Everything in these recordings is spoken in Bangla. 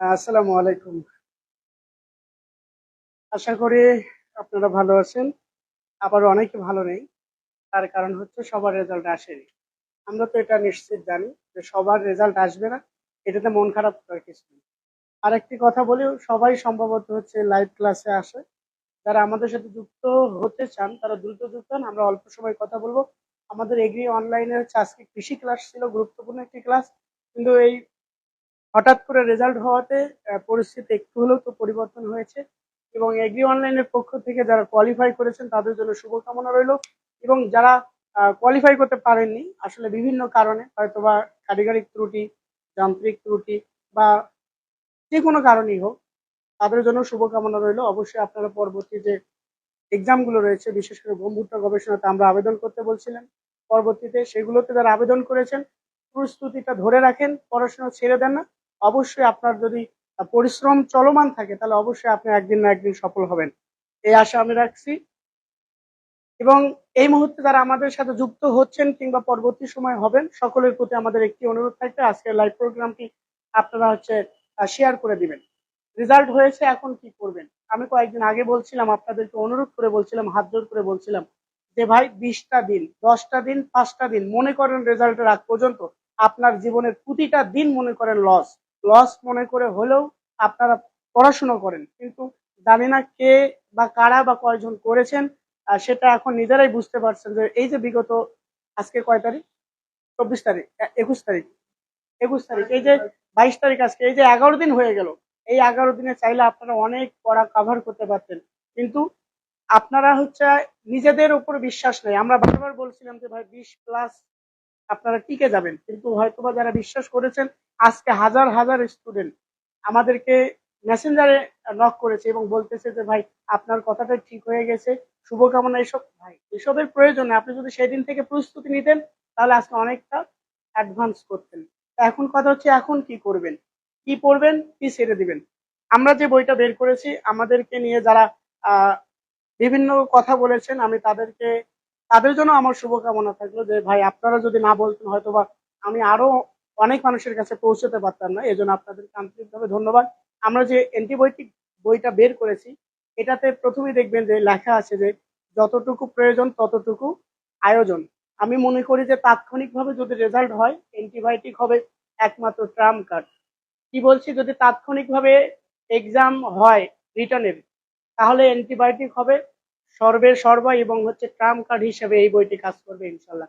আসসালামু আলাইকুম। আশা করি আপনারা ভালো আছেন। আবার অনেকে ভালো নেই। তার কারণ হচ্ছে সবার রেজাল্ট আসেনি। আমরা তো এটা নিশ্চিত জানি যে সবার রেজাল্ট আসবে না। এটাতে মন খারাপ করার কিছু নেই। আরেকটি কথা বলি, সবাই সম্ভবত হচ্ছে লাইভ ক্লাসে আসে। যারা আমাদের সাথে যুক্ত হতে চান, তারা দ্রুত যুক্ত হন। আমরা অল্প সময় কথা বলব। আমাদের এগ্রি অনলাইনে হচ্ছে আজকে কৃষি ক্লাস ছিল, গুরুত্বপূর্ণ একটি ক্লাস কিন্তু এই হঠাৎ করে রেজাল্ট হওয়াতে পরিস্থিতি একটু হলেও তো পরিবর্তন হয়েছে এবং এগ্রি অনলাইনের পক্ষ থেকে যারা কোয়ালিফাই করেছেন তাদের জন্য শুভকামনা রইল এবং যারা কোয়ালিফাই করতে পারেননি, আসলে বিভিন্ন কারণে হয়তোবা কারিগরিক ত্রুটি, যান্ত্রিক ত্রুটি বা যে কোনো কারণেই হোক, তাদের জন্য শুভকামনা রইল। অবশ্যই আপনারা পরবর্তী যে এক্সামগুলো রয়েছে, বিশেষ করে ব্রহ্মপুত্র গবেষণাতে আমরা আবেদন করতে বলছিলেন পরবর্তীতে সেগুলোতে যারা আবেদন করেছেন, প্রস্তুতিটা ধরে রাখেন, পড়াশোনা ছেড়ে দেন না। অবশ্যই আপনার যদি পরিশ্রম চলমান থাকে, তাহলে অবশ্যই আপনি একদিন না একদিন সফল হবেন। এই আশা আমি রাখছি। এবং এই মুহূর্তে যারা আমাদের সাথে যুক্ত হচ্ছেন কিংবা পরবর্তী সময় হবেন, সকলের প্রতি আমাদের একটি অনুরোধ থাকবে, আজকের লাইভ প্রোগ্রামটি আপনারা হচ্ছে শেয়ার করে দিবেন। রেজাল্ট হয়েছে, এখন কি করবেন? আমি কয়েকদিন আগে বলছিলাম, আপনাদেরকে অনুরোধ করে বলছিলাম, হাত জোর করে বলছিলাম যে, ভাই, বিশটা দিন, দশটা দিন, পাঁচটা দিন, মনে করেন রেজাল্টের আগ পর্যন্ত আপনার জীবনের প্রতিটা দিন মনে করেন লস লস মনে করে হলেও আপনারা পড়াশোনা করেন। কিন্তু জানি না কে বা কারা বা কয়জন করেছেন আর সেটা এখন নিজেরাই বুঝতে পারছেন যে এই যে বিগত আজকে কয় তারিখ? চব্বিশ তারিখ একুশ তারিখ। একুশ তারিখ, এই যে বাইশ তারিখ আজকে, এই যে এগারো দিন হয়ে গেল। এই এগারো দিনে চাইলে আপনারা অনেক পড়া কাভার করতে পারতেন। কিন্তু আপনারা হচ্ছে নিজেদের উপর বিশ্বাস নেই। আমরা বারবার বলছিলাম যে ভাই, বিশ প্লাস আপনারা টিকে যাবেন। কিন্তু হয়তোবা যারা বিশ্বাস করেছেন, আজকে হাজার হাজার স্টুডেন্ট আমাদেরকে মেসেঞ্জারে নক করেছে এবং বলতেছে যে, ভাই, আপনার কথাটা ঠিক হয়ে গেছে। শুভকামনা এসব। ভাই, এসবের প্রয়োজনে আপনি যদি সেদিন থেকে প্রস্তুতি নিতেন, তাহলে আজকে অনেকটা অ্যাডভান্স করতেন। এখন কথা হচ্ছে, এখন কি করবেন? কি পড়বেন? কি ছেড়ে দিবেন? আমরা যে বইটা বের করেছি, আমাদেরকে নিয়ে যারা বিভিন্ন কথা বলেছেন, আমি তাদেরকে তাদের জন্য আমার শুভকামনা থাকল যে, ভাই, আপনারা যদি না বলতেন, হয়তোবা আমি আরও অনেক মানুষের কাছে পৌঁছতে পারতাম না। এজন্য আপনাদেরকে আন্তরিকভাবে ধন্যবাদ। আমরা যে অ্যান্টিবায়োটিক বইটা বের করেছি, এটাতে প্রথমেই দেখবেন যে লেখা আছে যে, যতটুকু প্রয়োজন, ততটুকু আয়োজন। আমি মনে করি যে, তাৎক্ষণিকভাবে যদি রেজাল্ট হয়, অ্যান্টিবায়োটিক হবে একমাত্র ট্রাম কার্ড। কি বলছি? যদি তাৎক্ষণিকভাবে এক্সাম হয় রিটার্নের, তাহলে অ্যান্টিবায়োটিক হবে সর্বের সর্বা এবং হচ্ছে ট্রাম কার্ড হিসেবে এই বইটি কাজ করবে, ইনশাল্লাহ।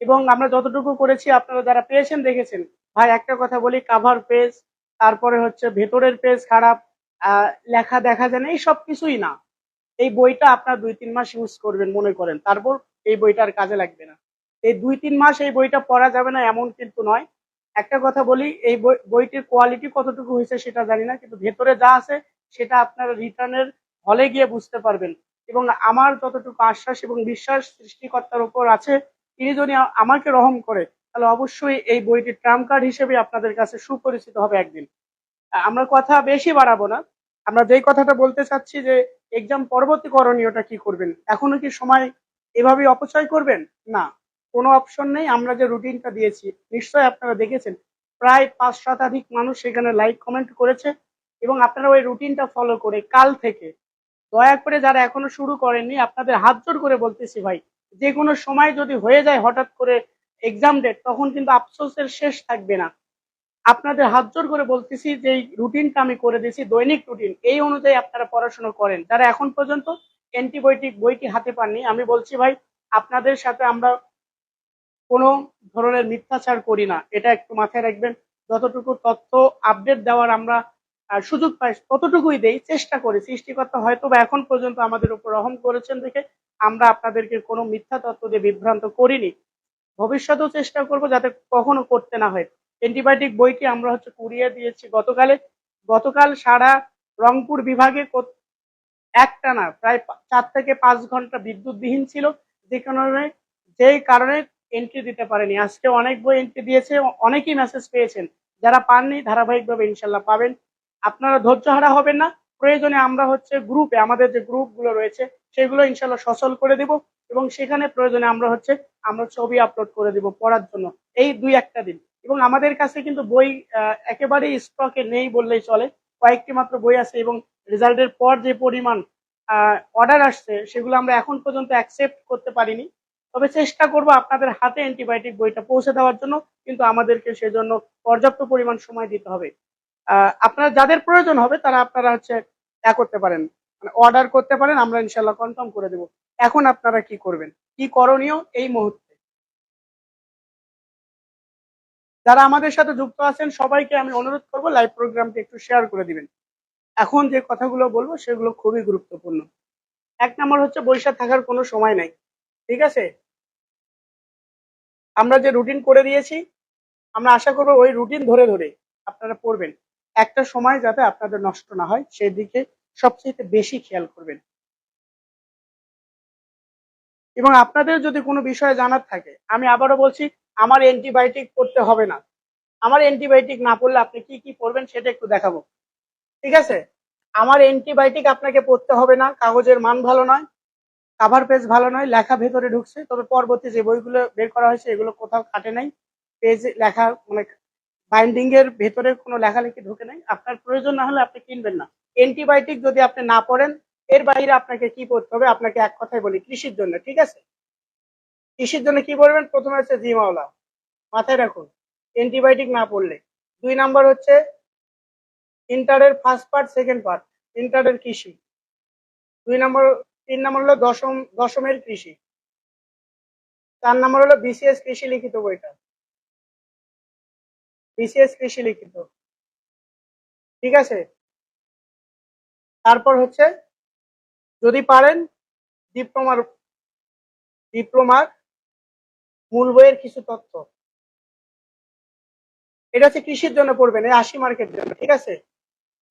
এবং আমরা যতটুকু করেছি, আপনারা যারা পেয়েছেন, দেখেছেন। ভাই, একটা কথা বলি কাভার পেজ তারপরে হচ্ছে ভেতরের পেজ খারাপ লেখা দেখা যায় না, এই সব কিছুই না। এই বইটা আপনার দুই, তিন মাস ইউজ করবেন, মনে করেন। তারপর এই বইটা আর কাজে লাগবে না। এই দুই, তিন মাস এই বইটা পড়া যাবে না, এমন কিন্তু নয়। একটা কথা বলি, এই বই- বইটির কোয়ালিটি কতটুকু হয়েছে সেটা জানি না, কিন্তু ভেতরে যা আছে, সেটা আপনারা রিটার্নের হলে গিয়ে বুঝতে পারবেন। এবং আমার যতটুকু আশ্বাস এবং বিশ্বাস সৃষ্টিকর্তার উপর আছে, তিনি যদি আমাকে রহম করে, তাহলে অবশ্যই এই বইটি ট্রাম কার্ড হিসেবে আপনাদের কাছে সুপরিচিত হবে একদিন। আমরা কথা বেশি বাড়াবো না। আমরা যেই কথাটা বলতে চাচ্ছি যে এক্সাম পরবর্তী করণীয়টা কি করবেন? এখনও কি সময় এভাবে অপচয় করবেন? না। কোনো অপশন নেই। আমরা যে রুটিনটা দিয়েছি, নিশ্চয়ই আপনারা দেখেছেন, প্রায় পাঁচ শতাধিক মানুষ সেখানে লাইক কমেন্ট করেছে এবং আপনারা ওই রুটিনটা ফলো করে কাল থেকে দয়া করে যারা এখনও শুরু করেননি, আপনাদের হাত জোর করে বলতেছি ভাই যে কোনো সময় যদি হয়ে যায় হঠাৎ করে এক্সাম ডেট তখন কিন্তু আফসোসের শেষ থাকবে না। আপনাদের হাত জোর করে বলতেছি যে রুটিনটা আমি করে দিয়েছি, দৈনিক রুটিন এই অনুযায়ী আপনারা পড়াশোনা করেন। যারা এখন পর্যন্ত অ্যান্টিবায়োটিক বইটি হাতে পাননি, আমি বলছি ভাই, আপনাদের সাথে আমরা কোনো ধরনের মিথ্যাচার করি না। এটা একটু মাথায় রাখবেন। যতটুকু তথ্য আপডেট দেওয়ার আমরা সুযোগ পাই, ততটুকুই দেই, চেষ্টা করি সৃষ্টিকর্তা হয়তো বা এখন পর্যন্ত আমাদের উপর রহম করেছেন দেখে আমরা আপনাদেরকে কোনো মিথ্যা তত্ত্ব দিয়ে বিভ্রান্ত করিনি। ভবিষ্যতেও চেষ্টা করব যাতে কখনো করতে না হয়। অ্যান্টিবায়োটিক বইটি আমরা হচ্ছে কুড়িয়ে দিয়েছি গতকালে। গতকাল সারা রংপুর বিভাগে একটা না প্রায় চার থেকে পাঁচ ঘণ্টা বিদ্যুৎবিহীন ছিল, যে কারণে যেই কারণে এন্ট্রি দিতে পারেনি। আজকে অনেক বই এন্ট্রি দিয়েছে, অনেকেই মেসেজ পেয়েছেন। যারা পাননি, ধারাবাহিকভাবে ইনশাল্লাহ পাবেন। আপনারা ধৈর্য হারা হবেন না। প্রয়োজনে আমরা হচ্ছে গ্রুপে আমাদের যে গ্রুপগুলো রয়েছে, সেগুলো ইনশাল্লাহ সচল করে দিব এবং সেখানে প্রয়োজনে আমরা হচ্ছে, আমরা ছবি আপলোড করে দিব পড়ার জন্য, এই দুই একটা দিন। এবং আমাদের কাছে কিন্তু বই একেবারেই স্টকে নেই বললেই চলে। কয়েকটি মাত্র বই আছে এবং রেজাল্টের পর যে পরিমাণ অর্ডার আসছে, সেগুলো আমরা এখন পর্যন্ত অ্যাকসেপ্ট করতে পারিনি। তবে চেষ্টা করব আপনাদের হাতে অ্যান্টিবায়োটিক বইটা পৌঁছে দেওয়ার জন্য, কিন্তু আমাদেরকে সেজন্য পর্যাপ্ত পরিমাণ সময় দিতে হবে। আপনারা যাদের প্রয়োজন হবে, তারা আপনারা হচ্ছে ইয়া করতে পারেন। মানে অর্ডার করতে পারেন, আমরা ইনশাল্লাহ কনফার্ম করে দেব। এখন আপনারা কি করবেন? কি করণীয় এই মুহূর্তে? যারা আমাদের সাথে যুক্ত আছেন, সবাইকে আমি অনুরোধ করব লাইভ প্রোগ্রামটি একটু শেয়ার করে দিবেন। এখন যে কথাগুলো বলব, সেগুলো খুবই গুরুত্বপূর্ণ। এক নম্বর হচ্ছে বৈশাখ থাকার কোনো সময় নাই। ঠিক আছে? আমরা যে রুটিন করে দিয়েছি, আমরা আশা করব ওই রুটিন ধরে ধরে আপনারা পড়বেন। একটা সময় যাতে আপনাদের নষ্ট না হয় সেই দিকে সবচেয়ে বেশি খেয়াল করবেন। এবং আপনাদের যদি কোনো বিষয়ে জানার থাকে, আমি আবারও বলছি, আমার অ্যান্টিবায়োটিক পড়তে হবে না। আমার অ্যান্টিবায়োটিক না পড়লে আপনি কি কি পড়বেন সেটা একটু দেখাবো। ঠিক আছে? আমার অ্যান্টিবায়োটিক আপনাকে পড়তে হবে না, কাগজের মান ভালো নয়, কাভার পেজ ভালো নয়, লেখা ভেতরে ঢুকছে, তবে পরবর্তী যে বইগুলো বের করা হয়েছে, এগুলো কোথাও কাটে নাই, পেজ লেখা মানে বাইন্ডিং এর ভেতরে কোনো লেখালেখি ঢুকে নাই। আপনার প্রয়োজন না হলে আপনি কিনবেন না। অ্যান্টিবায়োটিক যদি আপনি না পড়েন, এর বাইরে আপনাকে কি পড়তে হবে? আপনাকে এক কথাই বলি, কৃষির জন্য, ঠিক আছে? কৃষির জন্য কি পড়বেন? প্রথমে হচ্ছে জিমাওলা মাথায় রাখুন অ্যান্টিবায়োটিক না পড়লে। দুই নাম্বার হচ্ছে ইন্টারের ফার্স্ট পার্ট সেকেন্ড পার্ট ইন্টারের কৃষি। দুই নম্বর, তিন নম্বর হলো দশম, দশমের কৃষি। চার নম্বর হলো বিসিএস কৃষি লিখিত বইটা। বিসিএস কৃষি লিখিত ঠিক আছে? তারপর হচ্ছে, যদি পারেন ডিপ্লোমার ডিপ্লোমার মূল বইয়ের কিছু তথ্য। এটা হচ্ছে কৃষির জন্য পড়বেন, এই আশি মার্কের জন্য, ঠিক আছে?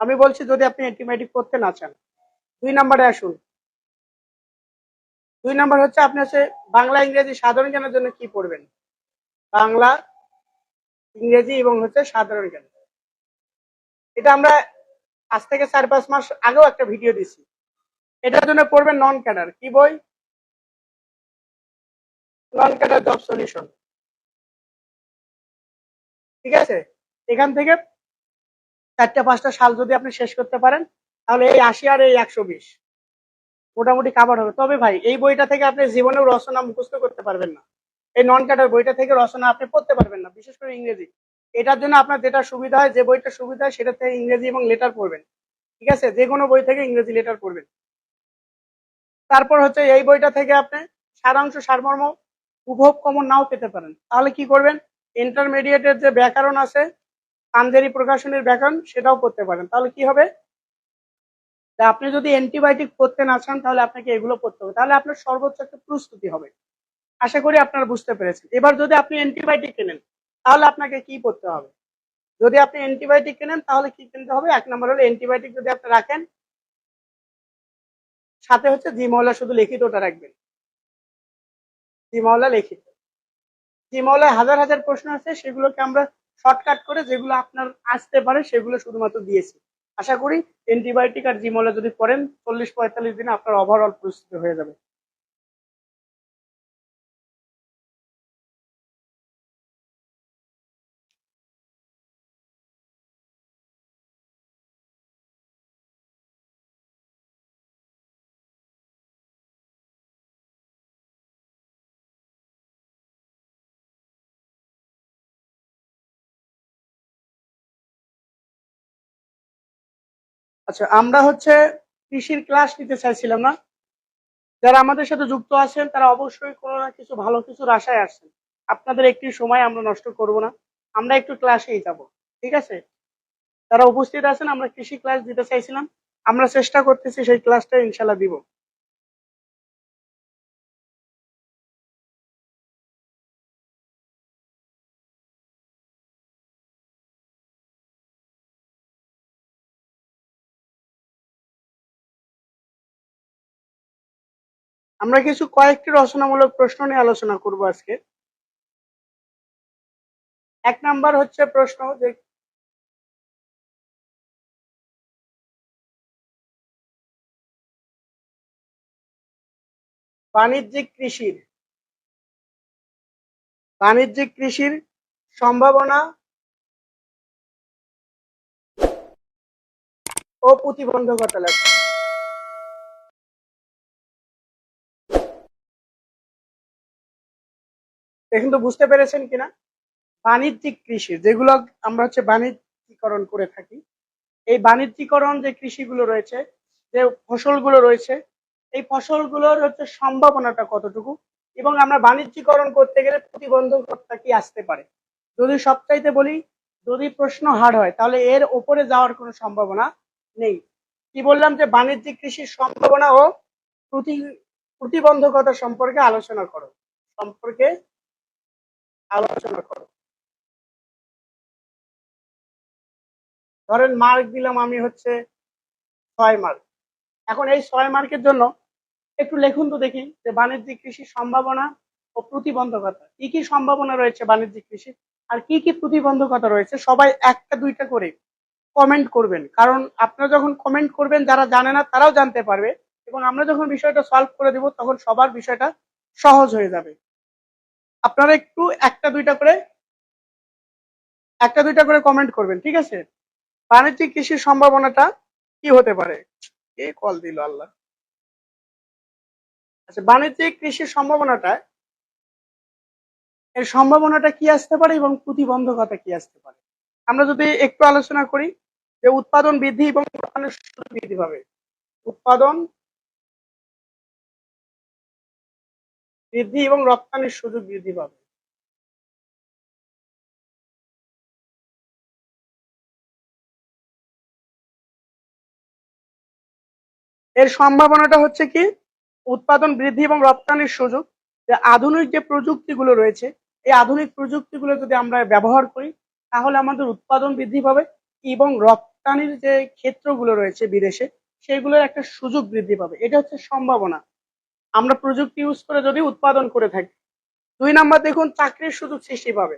আমি বলছি যদি আপনি অ্যান্টিবায়োটিক করতে না চান। দুই নম্বরে আসুন। দুই নম্বর হচ্ছে, আপনি হচ্ছে বাংলা, ইংরেজি সাধারণ জ্ঞানের জন্য কি পড়বেন? বাংলা ইংরেজি এবং হচ্ছে সাধারণ জ্ঞান। এটা আমরা আজ থেকে চার পাঁচ মাস আগেও একটা ভিডিও দিছি এটার জন্য পড়বেন নন ক্যাডার। কি বই? Non cadre job solution. ঠিক আছে? এখান থেকে চারটা, পাঁচটা সাল যদি আপনি শেষ করতে পারেন, তাহলে এই আশি আর এই একশো বিশ মোটামুটি কাবার হবে। তবে ভাই, এই বইটা থেকে আপনি জীবনেও রচনা মুখস্থ করতে পারবেন না। এই নন ক্যাডার বইটা থেকে রচনা আপনি পড়তে পারবেন না, বিশেষ করে ইংরেজি। এটার জন্য আপনার যেটা সুবিধা হয়, যে বইটা সুবিধা হয়, সেটা থেকে ইংরেজি এবং লেটার পড়বেন। ঠিক আছে? যে কোনো বই থেকে ইংরেজি লেটার পড়বেন। তারপর হচ্ছে এই বইটা থেকে আপনি সারাংশ সারমর্ম উপভোগ কমন নাও পেতে পারেন। তাহলে কি করবেন? ইন্টারমিডিয়েটের যে ব্যাকরণ আছে পাঞ্জেরি প্রকাশনের ব্যাকরণ, সেটাও পড়তে পারেন। তাহলে কি হবে? আপনি যদি অ্যান্টিবায়োটিক পড়তে না চান, তাহলে আপনাকে এগুলো পড়তে হবে। তাহলে আপনার সর্বোচ্চ একটা প্রস্তুতি হবে। আশা করি আপনারা বুঝতে পেরেছেন। এবার যদি আপনি অ্যান্টিবায়োটিক কেনেন, তাহলে আপনাকে কি করতে হবে? যদি আপনি অ্যান্টিবায়োটিক কেনেন, তাহলে কি কিনতে হবে? এক নম্বর হলো অ্যান্টিবায়োটিক যদি আপনি রাখেন, সাথে হচ্ছে জিমওয়ালা শুধু লিখিত ওটা রাখবেন। জিমওয়ালা লিখিত। জিমওয়ালায় হাজার হাজার প্রশ্ন আছে, সেগুলোকে আমরা শর্টকাট করে যেগুলো আপনার আসতে পারে, সেগুলো শুধুমাত্র দিয়েছি। আশা করি অ্যান্টিবায়োটিক আর জিমওয়ালা যদি পড়েন, চল্লিশ পঁয়তাল্লিশ দিনে আপনার ওভারঅল প্রস্তুতি হয়ে যাবে। আচ্ছা আমরা হচ্ছে কৃষির ক্লাস নিতে চাইছিলাম না। যারা আমাদের সাথে যুক্ত আছেন, তারা অবশ্যই কোনো না কিছু ভালো কিছুর আশায় আসছেন আপনাদের একটি সময় আমরা নষ্ট করব না। আমরা একটু ক্লাসেই যাব, ঠিক আছে? তারা উপস্থিত আছেন, আমরা কৃষি ক্লাস দিতে চাইছিলাম। আমরা চেষ্টা করতেছি সেই ক্লাসটা ইনশাল্লাহ দিব। আমরা কিছু কয়েকটি রচনামূলক প্রশ্ন নিয়ে আলোচনা করব আজকে। এক নাম্বার হচ্ছে প্রশ্ন যে, বাণিজ্যিক কৃষির বাণিজ্যিক কৃষির সম্ভাবনা ও প্রতিবন্ধকতা লেখা। এখন তো, বুঝতে পেরেছেন কিনা? বাণিজ্যিক কৃষি, যেগুলো আমরা হচ্ছে বাণিজ্যিকরণ করে থাকি, এই বাণিজ্যিকরণ যে কৃষিগুলো রয়েছে, যে ফসলগুলো রয়েছে, এই ফসলগুলোর হচ্ছে সম্ভাবনাটা কতটুকু? এবং আমরা বাণিজ্যিকরণ করতে গেলে প্রতিবন্ধকতা কি আসতে পারে? যদি সবচাইতে বলি, যদি প্রশ্ন হার হয়, তাহলে এর ওপরে যাওয়ার কোনো সম্ভাবনা নেই। কি বললাম যে, বাণিজ্যিক কৃষির সম্ভাবনা ও প্রতি, প্রতিবন্ধকতা সম্পর্কে আলোচনা করো। সম্পর্কে আলোচনা করো। ধরেন মার্ক দিলাম আমি হচ্ছে ছয় মার্ক এখন এই ছয় মার্কের জন্য একটু লেখুন তো দেখি যে বাণিজ্যিক কৃষির সম্ভাবনা ও প্রতিবন্ধকতা। কি কি সম্ভাবনা রয়েছে বাণিজ্যিক কৃষি আর কি কি প্রতিবন্ধকতা রয়েছে? সবাই একটা দুইটা করে কমেন্ট করবেন। কারণ আপনারা যখন কমেন্ট করবেন, যারা জানে না তারাও জানতে পারবে। এবং আমরা যখন বিষয়টা সলভ করে দেব, তখন সবার বিষয়টা সহজ হয়ে যাবে। আপনারা একটু একটা, দুইটা করে, একটা, দুইটা করে কমেন্ট করবেন, ঠিক আছে? বাণিজ্যিক কৃষির সম্ভাবনাটা কি হতে পারে? কে কল দিল, আল্লাহ? আচ্ছা বাণিজ্যিক কৃষির সম্ভাবনাটা, এর সম্ভাবনাটা কি আসতে পারে এবং প্রতিবন্ধকতা কি আসতে পারে? আমরা যদি একটু আলোচনা করি যে উৎপাদন বৃদ্ধি এবং বৃদ্ধি পাবে। উৎপাদন বৃদ্ধি এবং রপ্তানির সুযোগ বৃদ্ধি পাবে। এর সম্ভাবনাটা হচ্ছে কি? উৎপাদন বৃদ্ধি এবং রপ্তানির সুযোগ। যে আধুনিক যে প্রযুক্তিগুলো রয়েছে, এই আধুনিক প্রযুক্তিগুলো যদি আমরা ব্যবহার করি, তাহলে আমাদের উৎপাদন বৃদ্ধি পাবে এবং রপ্তানির যে ক্ষেত্রগুলো রয়েছে বিদেশে, সেগুলোর একটা সুযোগ বৃদ্ধি পাবে। এটা হচ্ছে সম্ভাবনা। আমরা প্রযুক্তি ইউজ করে যদি উৎপাদন করে থাকি। দুই নাম্বার দেখুন, চাকরির সুযোগ সৃষ্টি পাবে।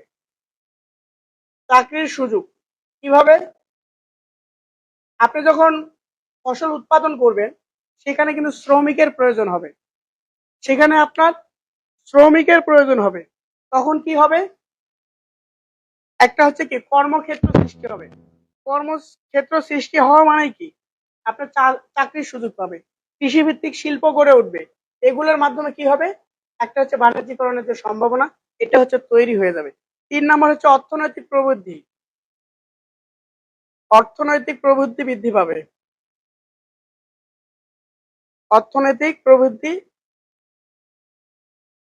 চাকরির সুযোগ কীভাবে? আপনি যখন ফসল উৎপাদন করবেন, সেখানে কিন্তু শ্রমিকের প্রয়োজন হবে। সেখানে আপনার শ্রমিকের প্রয়োজন হবে। তখন কি হবে? একটা হচ্ছে কি, কর্মক্ষেত্র সৃষ্টি হবে। কর্মক্ষেত্র সৃষ্টি হওয়া মানে কি? আপনার চাকরির সুযোগ পাবে। কৃষিভিত্তিক শিল্প গড়ে উঠবে। এগুলোর মাধ্যমে কি হবে? একটা হচ্ছে বাণিজ্যিকরণের যে সম্ভাবনা, এটা হচ্ছে তৈরি হয়ে যাবে। তিন নম্বর হচ্ছে অর্থনৈতিক প্রবৃদ্ধি। অর্থনৈতিক প্রবৃদ্ধি বৃদ্ধি পাবে। অর্থনৈতিক প্রবৃদ্ধি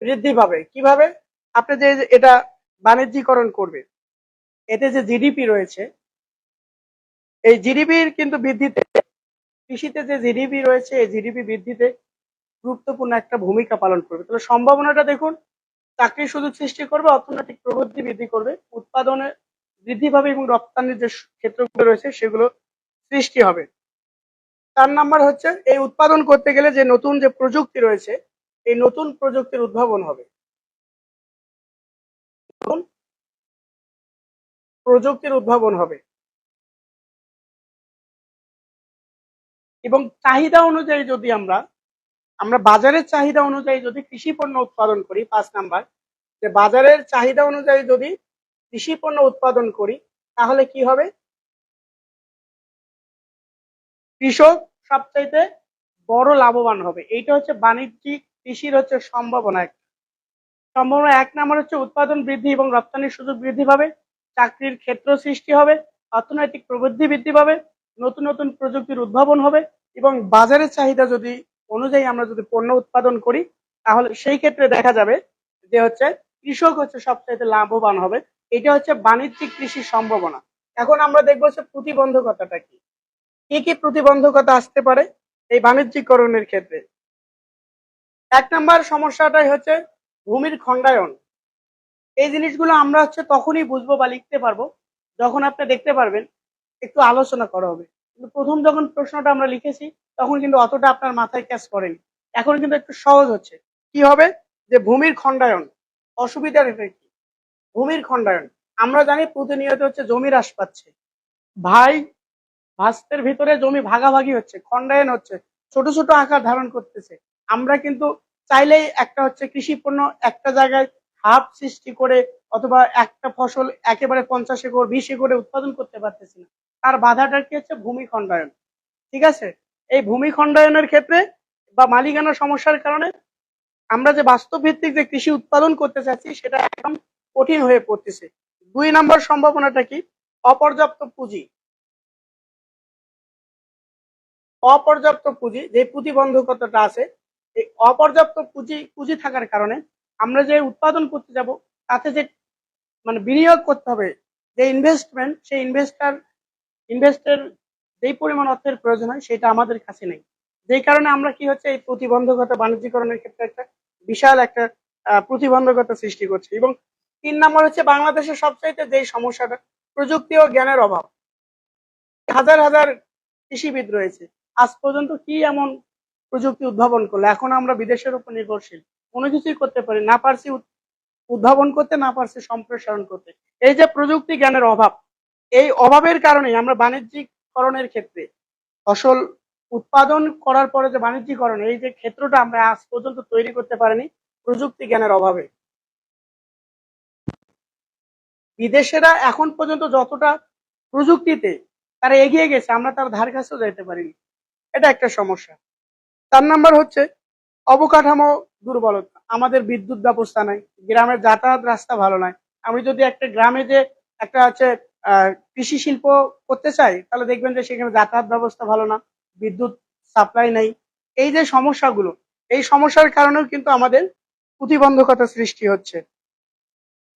বৃদ্ধি পাবে। কীভাবে? আপনি যে এটা বাণিজ্যিকরণ করবে, এতে যে জিডিপি রয়েছে, এই জিডিপির কিন্তু বৃদ্ধিতে, কৃষিতে যে জিডিপি রয়েছে, এই জিডিপি বৃদ্ধিতে গুরুত্বপূর্ণ একটা ভূমিকা পালন করবে। তাহলে সম্ভাবনাটা দেখুন, চাকরির সুযোগ সৃষ্টি করবে, অর্থনৈতিক প্রবৃদ্ধি বৃদ্ধি করবে, উৎপাদনে বৃদ্ধি পাবে এবং রপ্তানির যে ক্ষেত্রগুলো রয়েছে সেগুলো সৃষ্টি হবে। চার নাম্বার হচ্ছে, এই উৎপাদন করতে গেলে যে নতুন যে প্রযুক্তি রয়েছে, এই নতুন প্রযুক্তির উদ্ভাবন হবে। প্রযুক্তির উদ্ভাবন হবে। এবং চাহিদা অনুযায়ী যদি আমরা আমরা বাজারের চাহিদা অনুযায়ী যদি কৃষি পণ্য উৎপাদন করি, পাঁচ নাম্বার, যে বাজারের চাহিদা অনুযায়ী যদি কৃষি পণ্য উৎপাদন করি, তাহলে কি হবে? কৃষক সবচাইতে বড় লাভবান হবে। এইটা হচ্ছে বাণিজ্যিক কৃষির হচ্ছে সম্ভাবনা সম্ভাবনা এক নাম্বার হচ্ছে উৎপাদন বৃদ্ধি এবং রপ্তানির সুযোগ বৃদ্ধি পাবে, চাকরির ক্ষেত্র সৃষ্টি হবে, অর্থনৈতিক প্রবৃদ্ধি বৃদ্ধি পাবে, নতুন নতুন প্রযুক্তির উদ্ভাবন হবে এবং বাজারের চাহিদা যদি অনুযায়ী আমরা যদি পণ্য উৎপাদন করি, তাহলে সেই ক্ষেত্রে দেখা যাবে যে হচ্ছে কৃষক হচ্ছে সবচাইতে লাভবান হবে। এটা হচ্ছে বাণিজ্যিক কৃষির সম্ভাবনা। এখন আমরা দেখব হচ্ছে প্রতিবন্ধকতাটা কি? কি কি প্রতিবন্ধকতা আসতে পারে এই বাণিজ্যিকরণের ক্ষেত্রে? এক নম্বর সমস্যাটাই হচ্ছে ভূমির খণ্ডায়ন। এই জিনিসগুলো আমরা হচ্ছে তখনই বুঝব বা লিখতে পারব যখন আপনি দেখতে পারবেন, একটু আলোচনা করা হবে। প্রথম যখন প্রশ্নটা আমরা লিখেছি, তখন কিন্তু অতটা আপনার মাথায় ক্যাচ করেনি। এখন কিন্তু একটু সহজ হচ্ছে। কি হবে? যে ভূমির খণ্ডায়ন, অসুবিধার এটা কি? ভূমির খণ্ডায়ন। আমরা জানি প্রতিনিয়ত হচ্ছে জমি হ্রাস পাচ্ছে। ভাই, ভাস্তের ভিতরে জমি ভাগাভাগি হচ্ছে, খণ্ডায়ন হচ্ছে, ছোট ছোট আকার ধারণ করতেছে। আমরা কিন্তু চাইলেই একটা হচ্ছে কৃষি পণ্য একটা জায়গায় হাফ সৃষ্টি করে অথবা একটা ফসল একেবারে পঞ্চাশ একর, বিশ একরে উৎপাদন করতে পারতেছি না। তার বাধাটা কি হচ্ছে? ভূমিখণ্ডায়ন ঠিক আছে? এই ভূমিখণ্ডায়নের ক্ষেত্রে বা মালিকানা সমস্যার কারণে আমরা যে বাস্তব ভিত্তিক যে কৃষি উৎপাদন করতে চাচ্ছি, সেটা একদম কঠিন হয়ে পড়তেছে। দুই নম্বর সম্ভাবনাটা কি? অপর্যাপ্ত পুঁজি। অপর্যাপ্ত পুঁজি, যে প্রতিবন্ধকতাটা আছে, এই অপর্যাপ্ত পুঁজি পুঁজি থাকার কারণে আমরা যে উৎপাদন করতে যাব, তাতে যে মানে বিনিয়োগ করতে হবে, যে ইনভেস্টমেন্ট সেই ইনভেস্টার ইনভেস্টের যেই পরিমাণ অর্থের প্রয়োজন হয় সেটা আমাদের কাছে নেই। যেই কারণে আমরা কি হচ্ছে, এই প্রতিবন্ধকতা বাণিজ্যিকরণের ক্ষেত্রে একটা বিশাল একটা প্রতিবন্ধকতা সৃষ্টি করছে। এবং তিন নম্বর হচ্ছে বাংলাদেশের সবচাইতে যেই সমস্যাটা, প্রযুক্তি ও জ্ঞানের অভাব। হাজার হাজার কৃষিবিদ রয়েছে। আজ পর্যন্ত কি এমন প্রযুক্তি উদ্ভাবন করল? এখন আমরা বিদেশের উপর নির্ভরশীল। কোনো কিছুই করতে পারি না পারছি উদ- উদ্ভাবন করতে, না পারছি সম্প্রসারণ করতে। এই যে প্রযুক্তি জ্ঞানের অভাব এই অভাবের কারণে আমরা বাণিজ্যিকরণের ক্ষেত্রে ফসল উৎপাদন করার পরে যে বাণিজ্যিকরণ এই যে ক্ষেত্রটা আমরা আজ পর্যন্ত তৈরি করতে পারিনি প্রযুক্তি জ্ঞানের অভাবে। বিদেশেরা এখন পর্যন্ত যতটা প্রযুক্তিতে তারা এগিয়ে গেছে আমরা তার ধার কাছেও যাইতে পারিনি। এটা একটা সমস্যা। তার নাম্বার হচ্ছে অবকাঠামো দুর্বলতা। আমাদের বিদ্যুৎ ব্যবস্থা নাই গ্রামের যাতায়াত রাস্তা ভালো নাই। আমি যদি একটা গ্রামে যে একটা আহ, কৃষি শিল্প করতে চাই, তাহলে দেখবেন যে সেখানে যাতায়াত ব্যবস্থা ভালো না, বিদ্যুৎ সাপ্লাই নেই। এই যে সমস্যাগুলো, এই সমস্যার কারণেও কিন্তু আমাদের প্রতিবন্ধকতা সৃষ্টি হচ্ছে।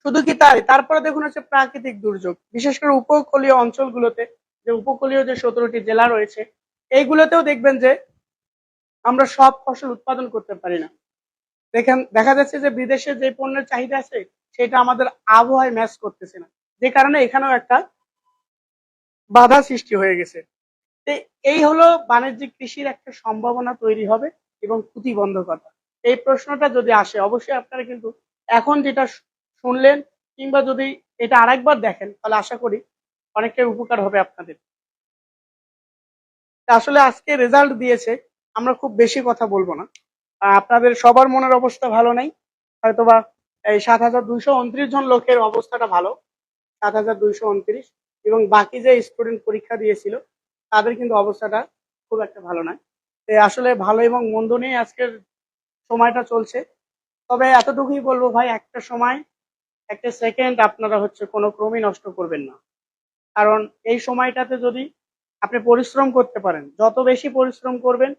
শুধু কি তাই? তারপরে দেখুন হচ্ছে প্রাকৃতিক দুর্যোগ, বিশেষ করে উপকূলীয় অঞ্চলগুলোতে, যে উপকূলীয় যে সতেরোটি জেলা রয়েছে, এইগুলোতেও দেখবেন যে আমরা সব ফসল উৎপাদন করতে পারি না। দেখেন, দেখা যাচ্ছে যে বিদেশে যে পণ্যের চাহিদা আছে, সেটা আমাদের আবহাওয়ায় ম্যাচ করতেছে না। যে কারণে এখানেও একটা বাধা সৃষ্টি হয়ে গেছে। এই হলো বাণিজ্যিক কৃষির একটা সম্ভাবনা তৈরি হবে এবং প্রতিবন্ধকতা এই প্রশ্নটা যদি আসে, অবশ্যই আপনারা কিন্তু এখন যেটা শুনলেন কিংবা যদি এটা আরেকবার দেখেন, তাহলে আশা করি অনেকটাই উপকার হবে আপনাদের। আসলে আজকে রেজাল্ট দিয়েছে, আমরা খুব বেশি কথা বলব না। আপনাদের সবার মনের অবস্থা ভালো নাই, হয়তোবা এই সাত হাজার দুইশো উনত্রিশ জন লোকের অবস্থাটা ভালো। সাত হাজার দুইশো উনত্রিশ এবং বাকি যে স্টুডেন্ট পরীক্ষা দিয়েছিল, তাদের কিন্তু অবস্থাটা খুব একটা ভালো নয়। আসলে ভালো এবং মন্দ নিয়ে আজকের সময়টা চলছে। তবে এতটুকুই বলব ভাই, একটা সময়, একটা সেকেন্ড আপনারা হচ্ছে কোনো ক্রমেই নষ্ট করবেন না। কারণ এই সময়টাতে যদি আপনি পরিশ্রম করতে পারেন, যত বেশি পরিশ্রম করবেন,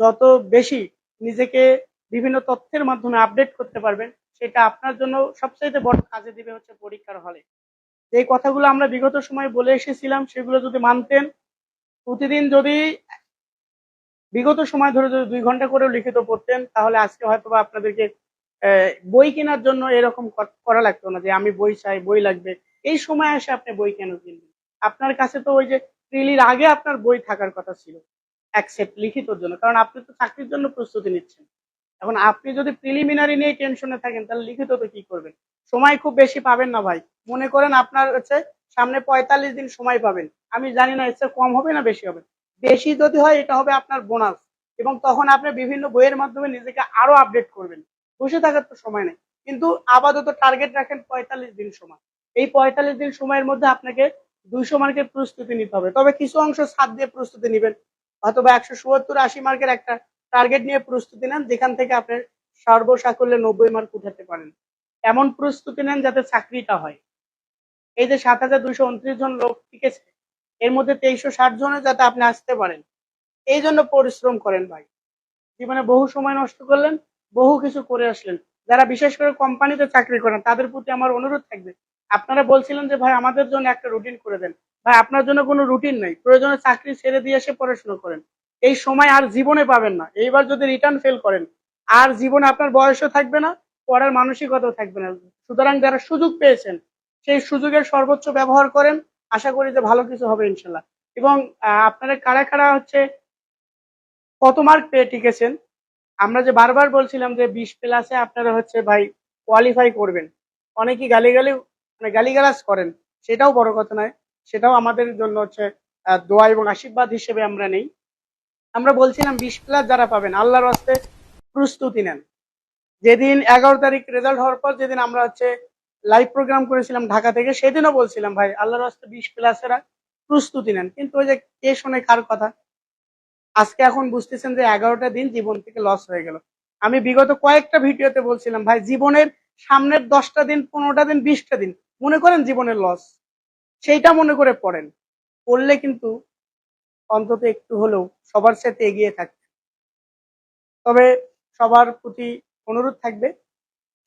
যত বেশি নিজেকে বিভিন্ন তথ্যের মাধ্যমে আপডেট করতে পারবেন, সেটা আপনার জন্য সবচাইতে বড় কাজে দিবে হচ্ছে পরীক্ষার হলে। যে কথাগুলো আমরা বিগত সময় বলে এসেছিলাম, সেগুলো যদি মানতেন, প্রতিদিন যদি বিগত সময় ধরে যদি দুই ঘণ্টা করেও লিখিত পড়তেন, তাহলে আজকে হয়তো বা আপনাদেরকে বই কেনার জন্য এরকম করা লাগতো না যে আমি বই চাই, বই লাগবে। এই সময় এসে আপনি বই কেন কিনবেন? আপনার কাছে তো ওই যে প্রিলির আগে আপনার বই থাকার কথা ছিল অ্যাকসেপ্ট লিখিতর জন্য, কারণ আপনি তো চাকরির জন্য প্রস্তুতি নিচ্ছেন। এখন আপনি যদি প্রিলিমিনারি নিয়ে টেনশনে থাকেন, তাহলে লিখিত তো কি করবেন? সময় খুব বেশি পাবেন না ভাই। মনে করেন আপনার হচ্ছে সামনে পঁয়তাল্লিশ দিন সময় পাবেন। আমি জানি না চেয়ে কম হবে না বেশি হবে। বেশি যদি হয়, এটা হবে আপনার বোনাস এবং তখন আপনি বিভিন্ন বইয়ের মাধ্যমে নিজেকে আরও আপডেট করবেন। বসে থাকার তো সময় নেই। কিন্তু আপাতত টার্গেট রাখেন পঁয়তাল্লিশ দিন সময়। এই পঁয়তাল্লিশ দিন সময়ের মধ্যে আপনাকে দুইশো মার্কের প্রস্তুতি নিতে হবে। তবে কিছু অংশ সাত দিয়ে প্রস্তুতি নেবেন। অথবা একশো সত্তর আশি মার্কের একটা টার্গেট নিয়ে প্রস্তুতি নেন, যেখান থেকে আপনি সর্বসাকল্যে নব্বই মার্ক উঠাতে পারেন। এমন প্রস্তুতি নেন যাতে চাকরিটা হয়। এই যে সাত হাজার দুইশো উনত্রিশ জন লোক টিকেছে এর মধ্যে তেইশশো ষাট জনে যাতে আপনি আসতে পারেন। এই জন্য পরিশ্রম করেন ভাই। জীবনে বহু সময় নষ্ট করলেন, বহু কিছু করে আসলেন। যারা বিশেষ করে কোম্পানিতে চাকরি করেন, তাদের প্রতি আমার অনুরোধ থাকবে। আপনারা বলছিলেন যে, ভাই, আমাদের জন্য একটা রুটিন করে দেন। ভাই, আপনার জন্য কোনো রুটিন নাই। প্রয়োজনে চাকরি ছেড়ে দিয়ে এসে পড়াশোনা করেন। এই সময় আর জীবনে পাবেন না। এইবার যদি রিটার্ন ফেল করেন, আর জীবনে আপনার বয়সও থাকবে না, পড়ার মানসিকতাও থাকবে না। সুতরাং যারা সুযোগ পেয়েছেন, সেই সুযোগের সর্বোচ্চ ব্যবহার করেন। আশা করি যে ভালো কিছু হবে ইনশাল্লাহ। এবং আপনারা কারা কারা হচ্ছে কত মার্ক পেয়ে টিকেছেন, আমরা যে বারবার বলছিলাম যে বিশ প্লাসে আপনারা হচ্ছে ভাই কোয়ালিফাই করবেন। অনেকেই গালিগালি মানে গালিগালাজ করেন। সেটাও বড় কথা নয়। সেটাও আমাদের জন্য হচ্ছে দোয়া এবং আশীর্বাদ হিসেবে আমরা নেই। আমরা বলছিলাম বিশ প্লাস যারা পাবেন, আল্লাহর হস্তে প্রস্তুতি নেন। যেদিন এগারো তারিখ রেজাল্ট হওয়ার পর যেদিন আমরা হচ্ছে লাইভ প্রোগ্রাম করেছিলাম ঢাকা থেকে, সেদিনও বলছিলাম, ভাই, আল্লাহর রাস্তা বিশ প্লাসেরা প্রস্তুতি নেন। কিন্তু ওই যে কে শোনে কার কথা? আজকে এখন বুঝতেছেন যে এগারোটা দিন জীবন থেকে লস হয়ে গেল। আমি বিগত কয়েকটা ভিডিওতে বলছিলাম, ভাই, জীবনের সামনের দশটা দিন, পনেরোটা দিন, বিশটা দিন, মনে করেন জীবনের লস সেইটা মনে করে পড়েন। পড়লে কিন্তু অন্তত একটু হলেও সবার সাথে এগিয়ে থাকবে। তবে সবার প্রতি অনুরোধ থাকবে,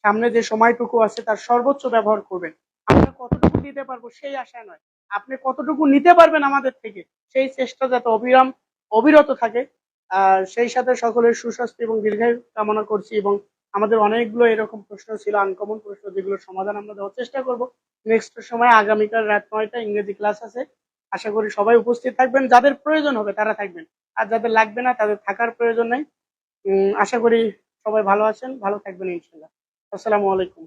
সামনে যে সময়টুকু আছে তার সর্বোচ্চ ব্যবহার করবেন। আমরা কতটুকু দিতে পারব সেই আশা নয়। আপনি কতটুকু নিতে পারবেন আমাদের থেকে সেই চেষ্টা যাতে অবিরাম অবিরত থাকে। আর সেই সাথে সকলের সুস্বাস্থ্য এবং দীর্ঘায়ু কামনা করছি এবং আমাদের অনেকগুলো এরকম প্রশ্ন ছিল আনকমন প্রশ্ন, যেগুলোর সমাধান আমরা দেওয়ার চেষ্টা করব। নেক্সট সময় আগামীকাল রাত নয়টা ইংরেজি ক্লাস আছে। আশা করি সবাই উপস্থিত থাকবেন, যাদের প্রয়োজন হবে তারা থাকবেন। আর যাদের লাগবে না, তাদের থাকার প্রয়োজন নাই। আশা করি সবাই ভালো আছেন, ভালো থাকবেন ইনশাল্লাহ আসসালামু আলাইকুম।